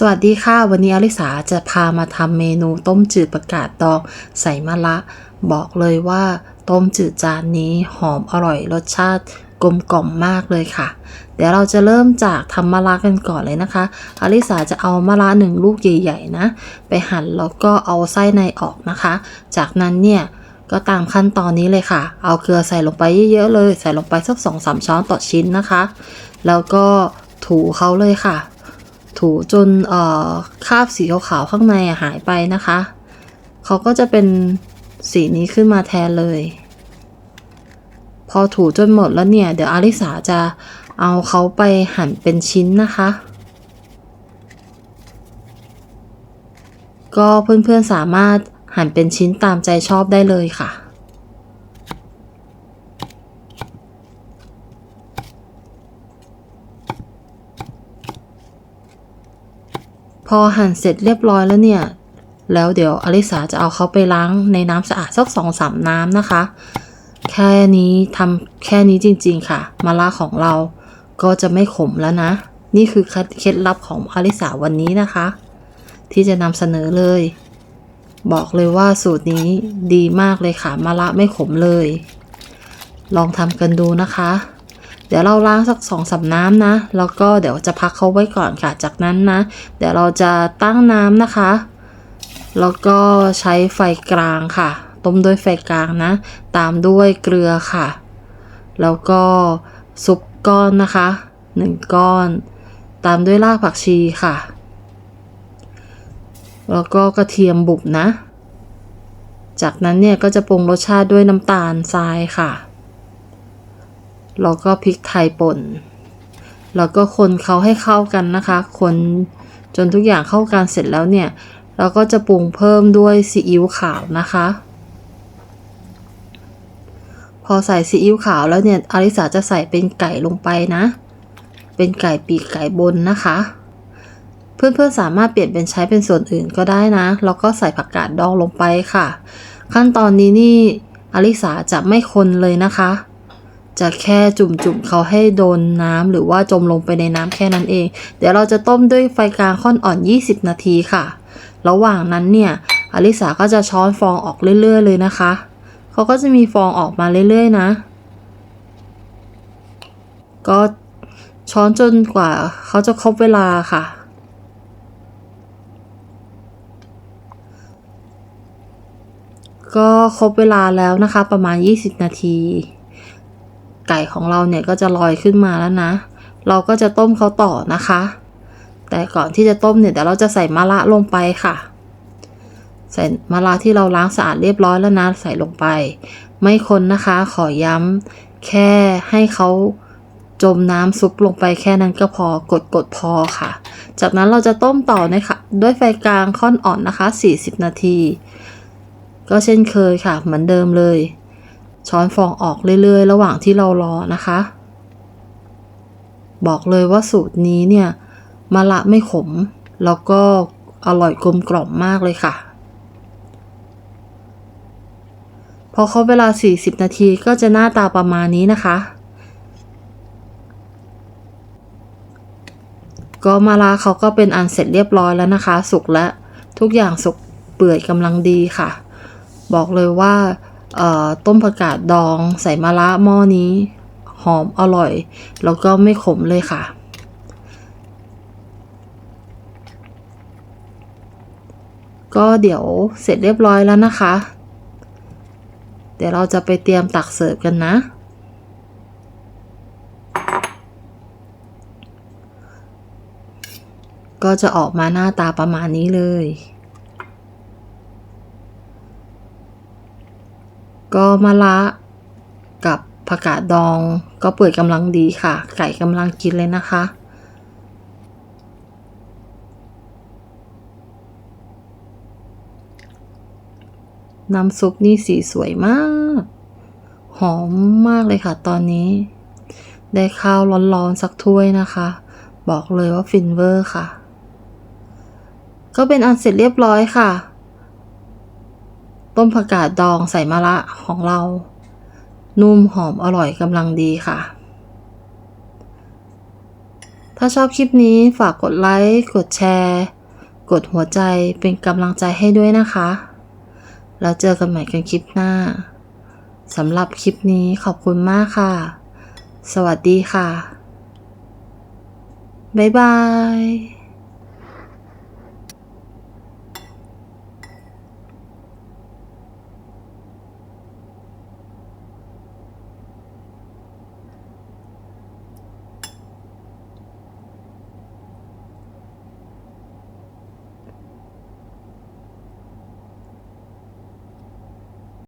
สวัสดีค่ะ วันนี้อลิสาจะพามาทำเมนูต้มจืดประกาศดองใส่มะระบอกเลยว่าต้มจืดจานนี้หอมอร่อยรสชาติกลมกล่อมมากเลยค่ะ เดี๋ยวเราจะเริ่มจากทำมะระกันก่อนเลยนะคะอลิสาจะเอามะระหนึ่งลูกใหญ่ๆนะ ไปหั่นแล้วก็เอาไส้ในออกนะคะ จากนั้นเนี่ยก็ตามขั้นตอนนี้เลยค่ะ เอาเกลือใส่ลงไปเยอะๆเลย ใส่ลงไปสักสองสามช้อนต่อชิ้นนะคะ แล้วก็ถูเขาเลยค่ะ ถูจนเอ่อคราบสีขาวๆข้างในหายไปนะคะ เขาก็จะเป็นสีนี้ขึ้นมาแทนเลย พอถูจนหมดแล้วเนี่ย เดี๋ยวอาริสาจะเอาเขาไปหั่นเป็นชิ้นนะคะ ก็เพื่อนๆสามารถหั่นเป็นชิ้นตามใจชอบได้เลยค่ะ พอหั่นเสร็จเรียบร้อยแล้วเนี่ย แล้วเดี๋ยวอลิสาจะเอาเขาไปล้างในน้ำสะอาดสักสองสามน้ำนะคะ แค่นี้ทำแค่นี้จริงๆค่ะมะระของเราก็จะไม่ขมแล้วนะ นี่คือเคล็ดลับของอลิสาวันนี้นะคะ ที่จะนำเสนอเลย บอกเลยว่าสูตรนี้ดีมากเลยค่ะมะระไม่ขมเลย ลองทำกันดูนะคะ เดี๋ยวเราล้างสักสองสามน้ำนะ แล้วก็เดี๋ยวจะพักเขาไว้ก่อนค่ะ จากนั้นนะ เดี๋ยวเราจะตั้งน้ำนะคะ แล้วก็ใช้ไฟกลางค่ะ ต้มด้วยไฟกลางนะ ตามด้วยเกลือค่ะ แล้วก็ซุปก้อนนะคะหนึ่งก้อน ตามด้วยรากผักชีค่ะ แล้วก็กระเทียมบุบนะ จากนั้นเนี่ยก็จะปรุงรสชาติด้วยน้ำตาลทรายค่ะ แล้วก็พริกไทยป่น แล้วก็คนเขาให้เข้ากันนะคะ คนจนทุกอย่างเข้ากันเสร็จแล้วเนี่ย เราก็จะปรุงเพิ่มด้วยซีอิ๊วขาวนะคะ พอใส่ซีอิ๊วขาวแล้วเนี่ยอาริสาจะใส่เป็นไก่ลงไปนะ เป็นไก่ปีกไก่บนนะคะ เพื่อนๆสามารถเปลี่ยนเป็นใช้เป็นส่วนอื่นก็ได้นะ แล้วก็ใส่ผักกาดดองลงไปค่ะ ขั้นตอนนี้นี่อาริสาจะไม่คนเลยนะคะ จะแค่จุ่มๆเขาให้โดนน้ำหรือว่าจมลงไปในน้ำแค่นั้นเอง เดี๋ยวเราจะต้มด้วยไฟกลางค่อนอ่อน 20 นาทีค่ะ ระหว่างนั้นเนี่ยอลิสาก็จะช้อนฟองออกเรื่อย ๆ เลยนะคะ เขาก็จะมีฟองออกมาเรื่อยๆ นะ ก็ช้อนจนกว่าเขาจะครบเวลาค่ะก็ครบเวลาแล้วนะคะ ประมาณ 20 นาที ไก่ของเราเนี่ยก็จะลอยขึ้นมาแล้วนะ เราก็จะต้มเขาต่อนะคะ แต่ก่อนที่จะต้มเนี่ยเดี๋ยวเราจะใส่มะระลงไปค่ะ ใส่มะระที่เราล้างสะอาดเรียบร้อยแล้วนะใส่ลงไป ไม่คนนะคะ ขอย้ำแค่ให้เขาจมน้ำซุปลงไปแค่นั้นก็พอกดกดพอค่ะ จากนั้นเราจะต้มต่อนะคะด้วยไฟกลางค่อนอ่อนนะคะ 40 นาที ก็เช่นเคยค่ะ เหมือนเดิมเลย ช้อนฟองออกเรื่อย ๆ ระหว่างที่เรารอนะคะ บอกเลยว่าสูตรนี้เนี่ยมะละไม่ขม แล้วก็อร่อยกลมกล่อมมากเลยค่ะ พอเขาเวลา 40 นาทีก็จะหน้าตาประมาณนี้นะคะ ก็มะละเขาก็เป็นอันเสร็จเรียบร้อยแล้วนะคะ สุกและทุกอย่างสุกเปื่อยกำลังดีค่ะ บอกเลยว่า ต้มผักกาดดองใส่มะระหม้อนี้ หอมอร่อย แล้วก็ไม่ขมเลยค่ะ ก็เดี๋ยวเสร็จเรียบร้อยแล้วนะคะ เดี๋ยวเราจะไปเตรียมตักเสิร์ฟกันนะ ก็จะออกมาหน้าตาประมาณนี้เลย ก็มะละกับผักกาดดองก็เปื่อยกำลังดีค่ะ ไก่กำลังกินเลยนะคะ น้ำซุปนี่สีสวยมาก หอมมากเลยค่ะตอนนี้ ได้ข้าวร้อนๆสักถ้วยนะคะ บอกเลยว่าฟินเวอร์ค่ะ ก็เป็นอันเสร็จเรียบร้อยค่ะ ต้มผักกาดดองใส่มะระของเรา นุ่มหอมอร่อยกำลังดีค่ะ ถ้าชอบคลิปนี้ฝากกดไลค์ กดแชร์ กดหัวใจเป็นกำลังใจให้ด้วยนะคะ แล้วเจอกันใหม่กันคลิปหน้าสำหรับคลิปนี้ขอบคุณมากค่ะ สวัสดีค่ะ บ๊ายบาย